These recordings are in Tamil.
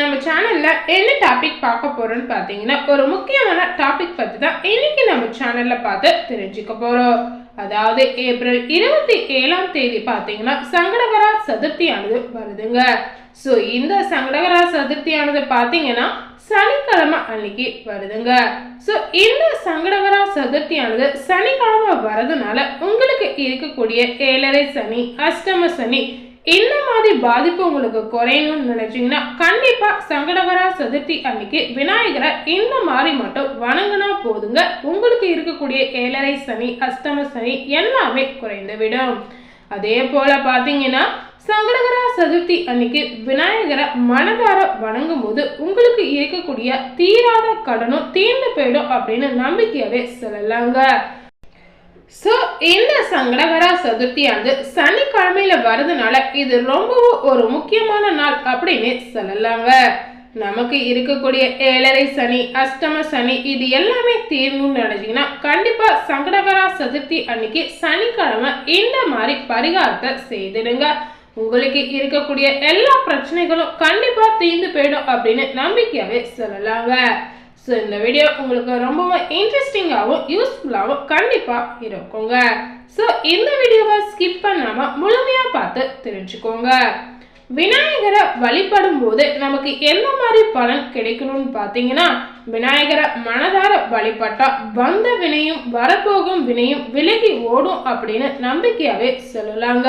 நம்ம சேனலில் என்ன டாபிக் பார்க்க போகிறோம்னு பார்த்தீங்கன்னா ஒரு முக்கியமான டாபிக் பற்றி தான் இன்னைக்கு நம்ம சேனலில் பார்த்து தெரிஞ்சுக்க போகிறோம் அதாவது ஏப்ரல் இருபத்தி ஏழாம் தேதி பார்த்தீங்கன்னா சங்கடகரா சதுர்த்தியானது வருதுங்க. ஸோ இந்த சங்கடகரா சதுர்த்தியானது பார்த்தீங்கன்னா சனிக்கிழமை அன்னைக்கு வருதுங்க. ஸோ இந்த சங்கடகரா சதுர்த்தியானது சனிக்கிழமை வரதுனால உங்களுக்கு இருக்கக்கூடிய ஏழரை சனி அஷ்டம சனி இந்த மாதிரி பாதிப்பு உங்களுக்கு குறையணும்னு நினைச்சீங்கன்னா கண்டிப்பா சங்கடகரா சதுர்த்தி அன்னைக்கு விநாயகரை இந்த மாதிரி மட்டும் வணங்கினா போதுங்க. உங்களுக்கு இருக்கக்கூடிய ஏழரை சனி அஷ்டம சனி எல்லாமே குறைந்து விடும் அதே போல பாத்தீங்கன்னா சங்கடகரா சதுர்த்தி அன்னைக்கு விநாயகரை மனதார வணங்கும் போது உங்களுக்கு இருக்கக்கூடிய தீராத கடனும் தீர்ந்து போயிடும் அப்படின்னு நம்பிக்கையாவே சொல்லலாங்க. ஸோ இந்த சங்கடகரா சதுர்த்தியானது சனிக்கிழமையில வரதுனால இது ரொம்பவும் ஒரு முக்கியமான நாள் அப்படின்னு சொல்லலாங்க. நமக்கு இருக்கக்கூடிய ஏழரை சனி அஷ்டம சனி இது எல்லாமே தீர்ணும்னு நினைச்சிங்கன்னா கண்டிப்பாக சங்கடகரா சதுர்த்தி அன்னைக்கு சனிக்கிழமை இந்த மாதிரி பரிகாரத்தை செய்திடுங்க. உங்களுக்கு இருக்கக்கூடிய எல்லா பிரச்சனைகளும் கண்டிப்பாக தீர்ந்து போயிடும் அப்படின்னு நம்பிக்கையாகவே சொல்லலாங்க. ஸோ இந்த வீடியோ உங்களுக்கு ரொம்பவும் இன்ட்ரெஸ்டிங்காகவும் யூஸ்ஃபுல்லாகவும் கண்டிப்பாக இருக்குங்க. ஸோ இந்த வீடியோவை ஸ்கிப் பண்ணாமல் முழுமையாக பார்த்து தெரிஞ்சுக்கோங்க. விநாயகரை வழிபடும் போது நமக்கு எந்த மாதிரி பலன் கிடைக்கணும்னு பார்த்தீங்கன்னா விநாயகரை மனதார வழிபட்டா வந்த வினையும் வரப்போகும் வினையும் விலகி ஓடும் அப்படின்னு நம்பிக்கையாவே சொல்லலாங்க.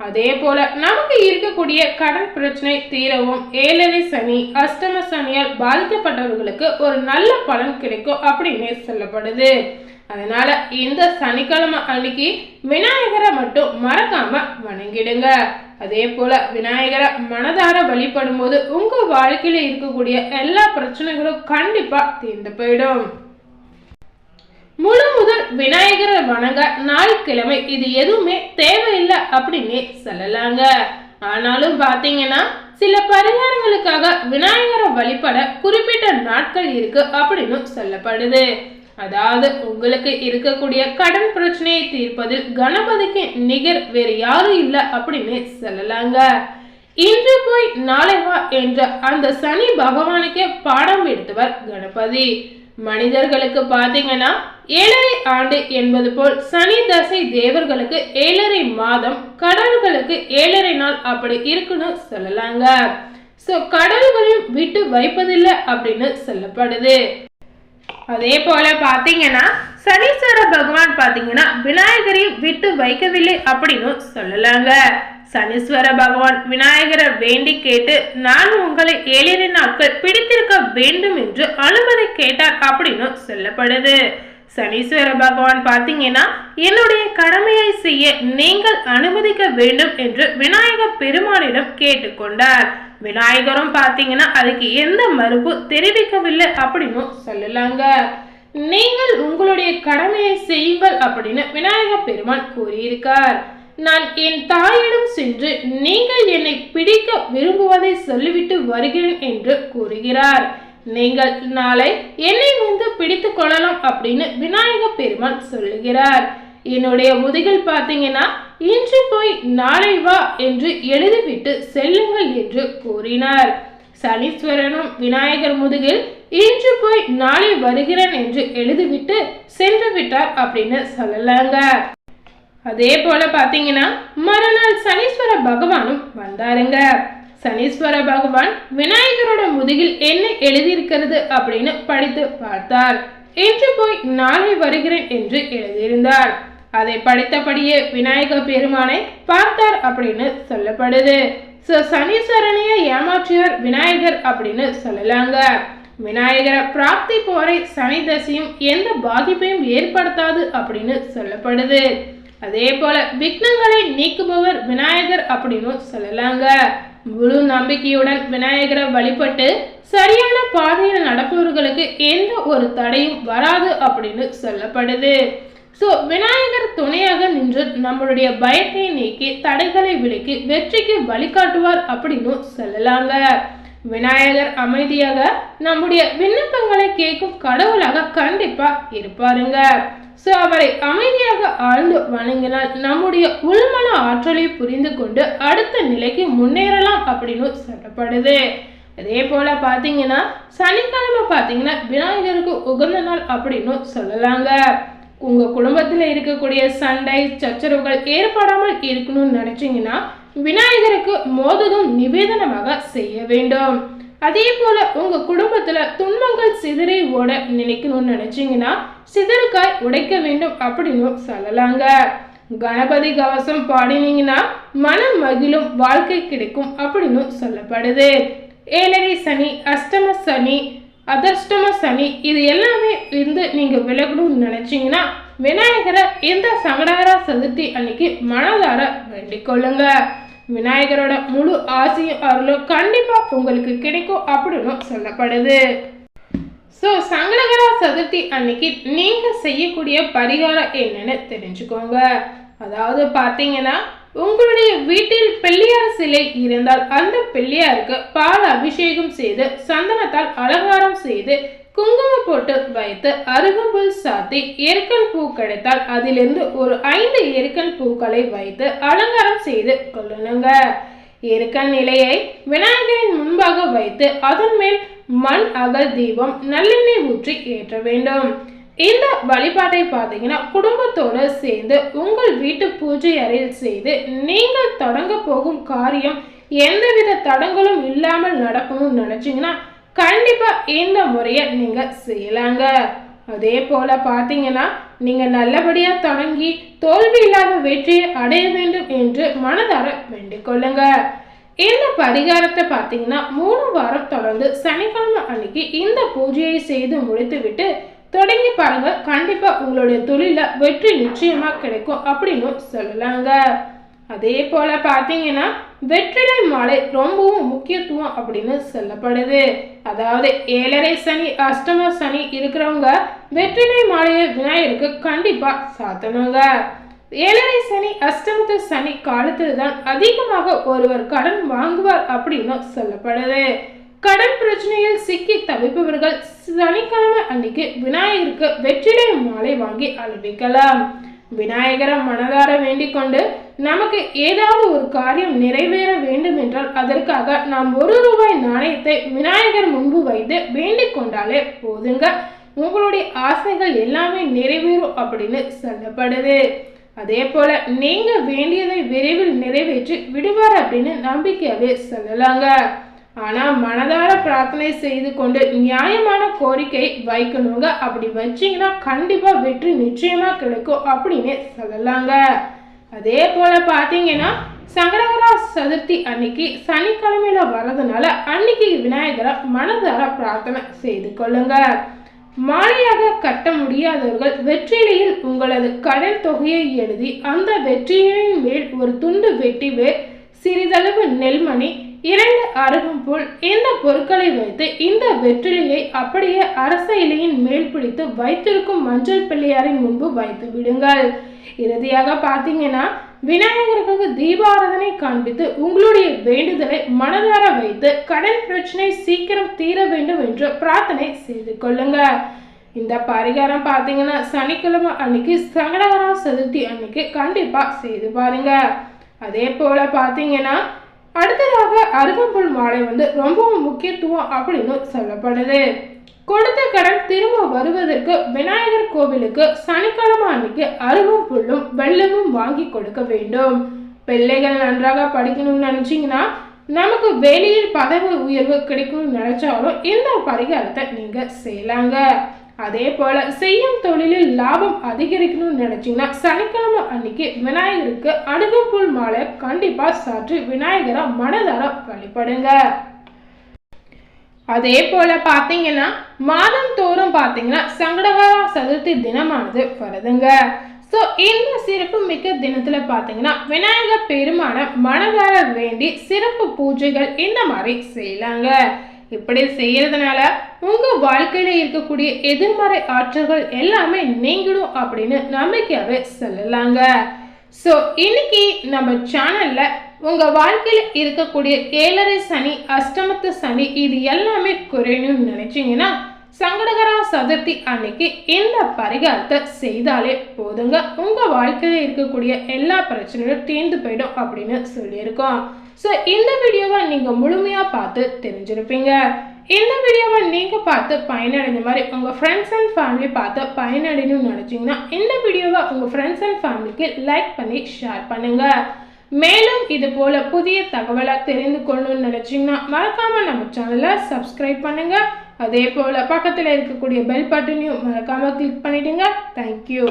அதே போல நமக்கு இருக்கக்கூடிய கடன் பிரச்சனை தீரவும். ஏழரை சனி அஷ்டம சனியால் பாதிக்கப்பட்டவர்களுக்கு ஒரு நல்ல பலன் கிடைக்கும் அப்படின்னு சொல்லப்படுது. அதனால இந்த சனிக்கிழமை அன்னைக்கு விநாயகரை மட்டும் மறக்காம வணங்கிடுங்க. அதே போல விநாயகரை மனதார வழிபடும் போது உங்க வாழ்க்கையில இருக்கக்கூடிய எல்லா பிரச்சனைகளும் கண்டிப்பா தீர்ந்து போயிடும். முழு முதல் விநாயகரை வணங்க ஞாயிற்றுக்கிழமை இது எதுவுமே தேவையில்லை அப்படின்னு சொல்லலாங்க. ஆனாலும் பாத்தீங்கன்னா சில பரிகாரங்களுக்காக விநாயகரை வழிபட குறிப்பிட்ட நாட்கள் இருக்கு அப்படின்னு சொல்லப்படுது. அதாவது உங்களுக்கு இருக்கக்கூடிய கடன் பிரச்சனையை தீர்ப்பதில் கணபதிக்கு நிகர் வேறு யாரும் இல்லை அப்படின்னு சொல்லலாங்க. இன்று போய் நாளை வா என்ற அந்த சனி பகவானுக்கே பாடம் எடுத்தவர் கணபதி. மனிதர்களுக்கு பார்த்தீங்கன்னா ஏழரை ஆண்டு என்பது போல் சனி தசை தேவர்களுக்கு ஏழரை மாதம் கடல்களுக்கு ஏழரை நாள் அப்படி இருக்குன்னு சொல்லலாங்க. சோ கடல்களையும் விட்டு வைப்பதில்லை அப்படின்னு சொல்லப்படுது. அதே போல பார்த்தீங்கன்னா சனீஸ்வர பகவான் பார்த்தீங்கன்னா விநாயகரையும் விட்டு வைக்கவில்லை அப்படின்னு சொல்லலாங்க. சனீஸ்வர பகவான் விநாயகரை வேண்டி கேட்டு நான் உங்களை ஏழரை நாட்கள் பிடித்திருக்க வேண்டும் என்று அனுமதி கேட்டார் அப்படின்னு சொல்லப்படுது. சனீஸ்வர பகவான் பார்த்தீங்கன்னா என்னுடைய கடமையை செய்ய நீங்கள் அனுமதிக்க வேண்டும் என்று விநாயகர் பெருமானிடம் கேட்டுக்கொண்டார். விநாயகரும் பார்த்தீங்கன்னா அதுக்கு எந்த மறுப்பு தெரிவிக்கவில்லை அப்படின்னு சொல்லலாங்க. நீங்கள் உங்களுடைய கடமையை செய்யுங்கள் அப்படின்னு விநாயகர் பெருமான் கூறியிருக்கார். நான் என் தாயிடம் சென்று நீங்கள் என்னை பிடிக்க விரும்புவதை சொல்லிவிட்டு வருகிறேன் என்று கூறுகிறார். நீங்கள் நாளை என்னை வந்து பிடித்து கொள்ளலாம் அப்படின்னு விநாயக பெருமான் சொல்லுகிறார். என்னுடைய முதுகில் பார்த்தீங்கன்னா இன்று போய் நாளை வா என்று எழுதிவிட்டு செல்லுங்கள் என்று கூறினார். சனீஸ்வரனும் விநாயகர் முதுகில் இன்று போய் நாளை வருகிறேன் என்று எழுதிவிட்டு சென்று விட்டார் அப்படின்னு சொல்லலாங்க. அதே போல பாத்தீங்கன்னா மறுநாள் சனீஸ்வர பகவானும் வந்தாருங்க. சனீஸ்வர பகவான் விநாயகரோட முதுகில் என்ன எழுதியிருக்கிறது அப்படின்னு படித்து பார்த்தார். இன்று போய் நாளை வருகிறேன் என்று எழுதியிருந்தார். அதை படித்தபடியே விநாயகர் பெருமானை பார்த்தார் அப்படின்னு சொல்லப்படுது. ஸோ சனீஸ்வரனையே ஏமாற்றியவர் விநாயகர் அப்படின்னு சொல்லலாங்க. விநாயகரை பிராப்தி போரை சனி தசையும் எந்த பாதிப்பையும் ஏற்படுத்தாது அப்படின்னு சொல்லப்படுது. அதே போல விக்னங்களை நீக்குபவர் விநாயகர் அப்படின்னு சொல்லலாங்க. முழு நம்பிக்கையுடன் விநாயகரை வழிபட்டு சரியான பாதையில் நடப்பவர்களுக்கு எந்த ஒரு தடையும் வராது அப்படின்னு சொல்லப்படுது. ஸோ விநாயகர் துணையாக நின்று நம்மளுடைய பயத்தை நீக்கி தடைகளை விலக்கி வெற்றிக்கு வழிகாட்டுவார் அப்படின்னு சொல்லலாங்க. விநாயகர் அமைதியாக நம்முடைய விண்ணப்பங்களை கேட்கும் கடவுளாக கண்டிப்பா இருப்பாருங்க. ஸோ அவரை அமைதியாக ஆழ்ந்து வணங்கினால் நம்முடைய உள்மன ஆற்றலை புரிந்து கொண்டு அடுத்த நிலைக்கு முன்னேறலாம் அப்படின்னு சொல்லப்படுது. அதே போல பார்த்தீங்கன்னா சனிக்கிழமை பார்த்தீங்கன்னா விநாயகருக்கு உகந்த நாள் அப்படின்னு சொல்லலாங்க. உங்கள் குடும்பத்தில் இருக்கக்கூடிய சண்டை சச்சரவுகள் ஏற்படாமல் இருக்கணும்னு நினச்சிங்கன்னா விநாயகருக்கு மோதகம் நிவேதனமாக செய்ய வேண்டும். அதே போல உங்க குடும்பத்துல துன்பங்கள் சிதறி ஓட நினைக்கணும்னு நினைச்சீங்கன்னா சிதறுக்காய் உடைக்க வேண்டும் அப்படின்னு சொல்லலாங்க. கணபதி கவசம் பாடினீங்கன்னா மனம் மகிழும் வாழ்க்கை கிடைக்கும் அப்படின்னு சொல்லப்படுது. ஏழரை சனி அஷ்டம சனி அதர்ஷ்டம சனி இது எல்லாமே இருந்து நீங்க விலகணும்னு நினைச்சீங்கன்னா விநாயகரை இந்த சங்கடகர சதுர்த்தி அன்னைக்கு மனதார வேண்டிக் கொள்ளுங்க. விநாயகரோட முழு ஆசையும் அருளும் கண்டிப்பா உங்களுக்கு கிடைக்கும் அப்படின்னு சொல்லப்படுது. ஸோ சங்கடகரா சதுர்த்தி அன்னைக்கு நீங்கள் செய்யக்கூடிய பரிகாரம் என்னன்னு தெரிஞ்சுக்கோங்க. அதாவது பார்த்தீங்கன்னா உங்களுடைய வீட்டில் பிள்ளையார் சிலை இருந்தால் அந்த பிள்ளையாருக்கு பால் அபிஷேகம் செய்து சந்தனத்தால் அலங்காரம் செய்து குங்குமம் போட்டு வைத்து அருகம்புல் சாத்தி எருக்கன் பூ கிடைத்தால் அதிலிருந்து ஒரு ஐந்து எருக்கன் பூக்களை வைத்து அலங்காரம் செய்து கொள்ளணுங்க. எருக்கல் நிலையை விநாயகரின் முன்பாக வைத்து அதன் மேல் மண் அகல் தீபம் நல்லெண்ணெய் ஊற்றி ஏற்ற வேண்டும். இந்த வழிபாட்டை பார்த்தீங்கன்னா குடும்பத்தோடு சேர்ந்து உங்கள் வீட்டு பூஜை அறையில் செய்து நீங்கள் தொடங்க போகும் காரியம் எந்தவித தடங்களும் இல்லாமல் நடக்கணும்னு நினச்சிங்கன்னா கண்டிப்பாக இந்த முறையை நீங்கள் செய்யலாங்க. அதே போல் பார்த்தீங்கன்னா நீங்கள் நல்லபடியாக தொடங்கி தோல்வி இல்லாத வெற்றியை அடைய வேண்டும் என்று மனதார வேண்டிக் இந்த பரிகாரத்தை பார்த்தீங்கன்னா மூணு வாரம் தொடர்ந்து சனிக்கிழமை அன்னைக்கு இந்த பூஜையை செய்து முடித்துவிட்டு தொடங்கி பாருங்க. கண்டிப்பாக உங்களுடைய தொழிலில் வெற்றி நிச்சயமாக கிடைக்கும் அப்படின்னு சொல்லலாங்க. அதே போல் பார்த்தீங்கன்னா வெற்றிலை மாலை ரொம்பவும் முக்கியத்துவம் அப்படின்னு சொல்லப்படுது. அதாவது ஏழரை சனி அஷ்டம சனி இருக்கிறவங்க வெற்றிலை மாலையை விநாயகருக்கு கண்டிப்பாக சாத்தணுங்க. ஏழரை சனி அஷ்டமத்து சனி காலத்தில் தான் அதிகமாக ஒருவர் கடன் வாங்குவார் அப்படின்னு சொல்லப்படுது. கடன் பிரச்சனையில் சிக்கி தவிப்பவர்கள் சனிக்கிழமை அன்னைக்கு விநாயகருக்கு வெற்றிலை மாலை வாங்கி அனுப்பிக்கலாம் விநாயகரை மனதார வேண்டிக் கொண்டு நமக்கு ஏதாவது ஒரு காரியம் நிறைவேற வேண்டும் என்றால் அதற்காக நாம் ஒரு ரூபாய் நாணயத்தை விநாயகர் முன்பு வைத்து வேண்டிக் கொண்டாலே போதுங்க. உங்களுடைய ஆசைகள் எல்லாமே நிறைவேறும் அப்படின்னு சொல்லப்படுது. அதே போல நீங்க வேண்டியதை விரைவில் நிறைவேற்றி விடுவார் அப்படின்னு நம்பிக்கையாவே சொல்லலாங்க. ஆனா மனதார பிரார்த்தனை செய்து கொண்டு நியாயமான கோரிக்கை வைக்கணுங்க. அப்படி வச்சீங்கன்னா கண்டிப்பா வெற்றி நிச்சயமா கிடைக்கும் அப்படின்னு சொல்லலாங்க. அதே போல பார்த்தீங்கன்னா சங்கடகரா சதுர்த்தி அன்னைக்கு சனிக்கிழமையில வர்றதுனால அன்னைக்கு விநாயகரை மனதார பிரார்த்தனை செய்து கொள்ளுங்க மாலையாக கட்ட முடியாதவர்கள் வெற்றிலையில் உங்களது கடன் தொகையை எழுதி அந்த வெற்றியின் மேல் ஒரு துண்டு வெட்டி வேர் சிறிதளவு நெல்மணி இரண்டு அருகம்புல் இந்த பொருட்களை வைத்து இந்த வெற்றிலையை அப்படியே அரச இலையின் மேல் பிடித்து வைத்திருக்கும் மஞ்சள் பிள்ளையாரின் முன்பு வைத்து விடுங்கள். இறுதியாக பார்த்தீங்கன்னா விநாயகருக்கு தீபாராதனை காண்பித்து உங்களுடைய வேண்டுதலை மனதார வைத்து கடன் பிரச்சனை சீக்கிரம் தீர வேண்டும் என்று பிரார்த்தனை செய்து கொள்ளுங்க. இந்த பரிகாரம் பார்த்தீங்கன்னா சனிக்கிழமை அன்னைக்கு சங்கடகரா சதுர்த்தி அன்னைக்கு கண்டிப்பாக செய்து பாருங்க. அதே போல் பார்த்தீங்கன்னா அடுத்ததாக அருகம்புல் மாலை வந்து ரொம்பவும் முக்கியத்துவம் அப்படின்னு சொல்லப்படுது. கொடுத்த கடன் திரும்ப வருவதற்கு விநாயகர் கோவிலுக்கு சனிக்கிழமை அன்னைக்கு அருகும் புல்லும் வெள்ளமும் வாங்கி கொடுக்க வேண்டும். பிள்ளைகள் நன்றாக படிக்கணும்னு நினச்சிங்கன்னா நமக்கு வெளியில் பதவி உயர்வு கிடைக்கும்னு நினைச்சாலும் இந்த பரிகாரத்தை நீங்க செய்யலாங்க. அதே போல செய்யும் தொழிலில் லாபம் அதிகரிக்கணும்னு நினச்சிங்கன்னா சனிக்கிழமை அன்னைக்கு விநாயகருக்கு அணுகுப்புல் மாலை கண்டிப்பாக சாற்றி விநாயகரை மனதார வழிபடுங்க. அதே போல பார்த்தீங்கன்னா மாதம் தோறும் பார்த்தீங்கன்னா சங்கடகரா சதுர்த்தி தினமானது வருதுங்க. ஸோ இந்த சிறப்பு மிக்க தினத்தில் பார்த்தீங்கன்னா விநாயகர் பெருமான மனதார வேண்டி சிறப்பு பூஜைகள் இந்த மாதிரி செய்யலாங்க. இப்படி செய்யறதுனால உங்க வாழ்க்கையில இருக்கக்கூடிய எதிர்மறை ஆற்றல்கள் எல்லாமே நீங்கிடும் அப்படின்னு நம்பிக்கையாவே சொல்லலாங்க. ஸோ இன்னைக்கு நம்ம சேனல்ல உங்கள் வாழ்க்கையில் இருக்கக்கூடிய ஏழரை சனி அஷ்டமத்து சனி இது எல்லாமே குறையணும்னு நினைச்சிங்கன்னா சங்கடகரா சதுர்த்தி அன்னைக்கு இந்த பரிகாரத்தை செய்தாலே போதுங்க. உங்கள் வாழ்க்கையில் இருக்கக்கூடிய எல்லா பிரச்சனையும் தீர்ந்து போயிடும் அப்படின்னு சொல்லியிருக்கோம். ஸோ இந்த வீடியோவை நீங்கள் முழுமையாக பார்த்து தெரிஞ்சிருப்பீங்க. இந்த வீடியோவை நீங்கள் பார்த்து பயனடைந்த மாதிரி உங்கள் ஃப்ரெண்ட்ஸ் அண்ட் ஃபேமிலி பார்த்து பயனடையணும்னு நினச்சிங்கன்னா இந்த வீடியோவை உங்கள் ஃப்ரெண்ட்ஸ் அண்ட் ஃபேமிலிக்கு லைக் பண்ணி ஷேர் பண்ணுங்கள் மேலும் இது போல புதிய தகவலை தெரிந்து கொள்ளணும்னு நினச்சிங்கன்னா மறக்காமல் நம்ம சேனலை சப்ஸ்கிரைப் பண்ணுங்கள் அதே போல் பக்கத்தில் இருக்கக்கூடிய பெல் பட்டனையும் மறக்காமல் கிளிக் பண்ணிவிடுங்க தேங்க்யூ